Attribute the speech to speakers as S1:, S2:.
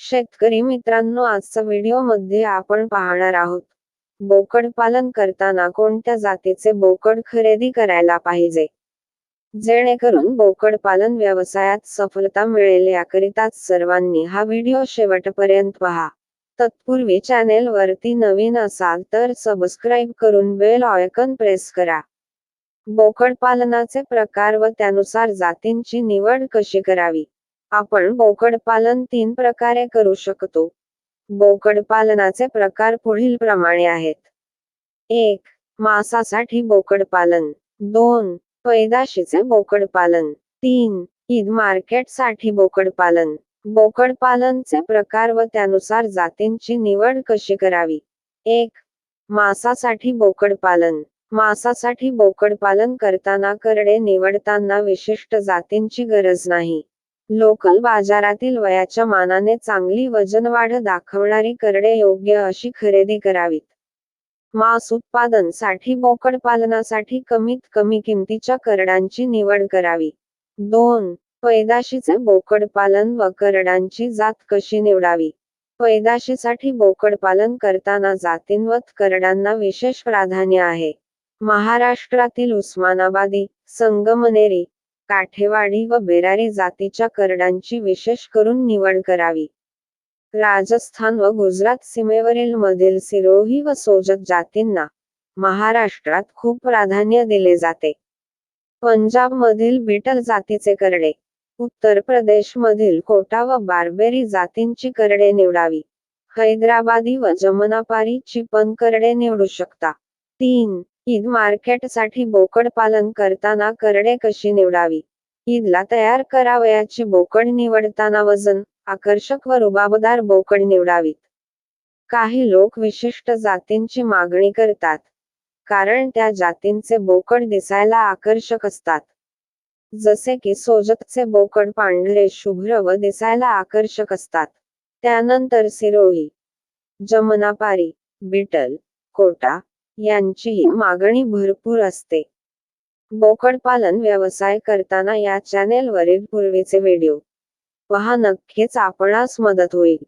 S1: शेतकरी मित्रांनो आजचा व्हिडिओमध्ये आपण पाहणार आहोत. बोकड पालन करताना कोणत्या जातीचे बोकड खरेदी करायला पाहिजे? जेणेकरून बोकड पालन व्यवसायात सफलता मिळेल याकरिताच सर्वांनी हा व्हिडिओ शेवटपर्यंत पहा. तत्पूर्वी चॅनेल वरती नवीन असाल तर सबस्क्राईब करून बेल ऑयकन प्रेस करा. बोकड पालनाचे प्रकार व त्यानुसार जातींची निवड कशी करावी? आपण बोकड पालन तीन प्रकारे करू शकतो. बोकड पालनाचे प्रकार पुढील प्रमाणे आहेत. एक मांसासाठी बोकड पालन. दोन पैदाशीचे बोकड पालन. तीन ईद मार्केटसाठी बोकड पालन. बोकड पालनचे प्रकार व त्यानुसार जातींची निवड कशी करावी? एक मांसासाठी बोकड पालन. मांसासाठी बोकड पालन करताना करडे निवडताना विशिष्ट जातींची गरज नाही. लोकल बाजारातील वयाच्या मानाने चांगली वजनवाढ दाखवणारी करडे योग्य अशी खरेदी करावीत. मांस उत्पादनसाठी बोकड पालनासाठी कमीत कमी किमतीच्या करडांची निवड करावी. दोन पैदाशीचे बोकड पालन व करडांची जात कशी निवडावी? पैदाशीसाठी बोकड पालन करताना जातींवत करडांना विशेष प्राधान्य आहे. महाराष्ट्रातील उस्मानाबादी संगमनेरी काठेवाडी व बेरारी जातीच्या करडांची विशेष करून निवड करावी. राजस्थान व गुजरात सीमेवरील मधील सिरोही व सोजत जातींना महाराष्ट्रात खूप प्राधान्य दिले जाते. पंजाब मधील बिटल जातीचे करडे उत्तर प्रदेश मधील कोटा व बार्बेरी जातींची करडे निवडावी. हैदराबादी व जमनापारी ची पण करडे निवडू शकता. तीन ईद मार्केटसाठी बोकड पालन करताना करडे कशी निवडावी? ईदला तयार करावयाची बोकड निवडताना वजन आकर्षक व रुबाबदार बोकड निवडावीत. काही लोक विशिष्ट जातींची मागणी करतात कारण त्या जातींचे बोकड दिसायला आकर्षक असतात. जसे की सोजतचे बोकड पांढरे शुभ्र व दिसायला आकर्षक असतात. त्यानंतर सिरोही जमनापारी बिटल कोटा यांचीही मागणी भरपूर असते. बोकडपालन व्यवसाय करताना या चॅनेल वरील पूर्वीचे व्हिडिओ पहा नक्कीच आपणास मदत होईल.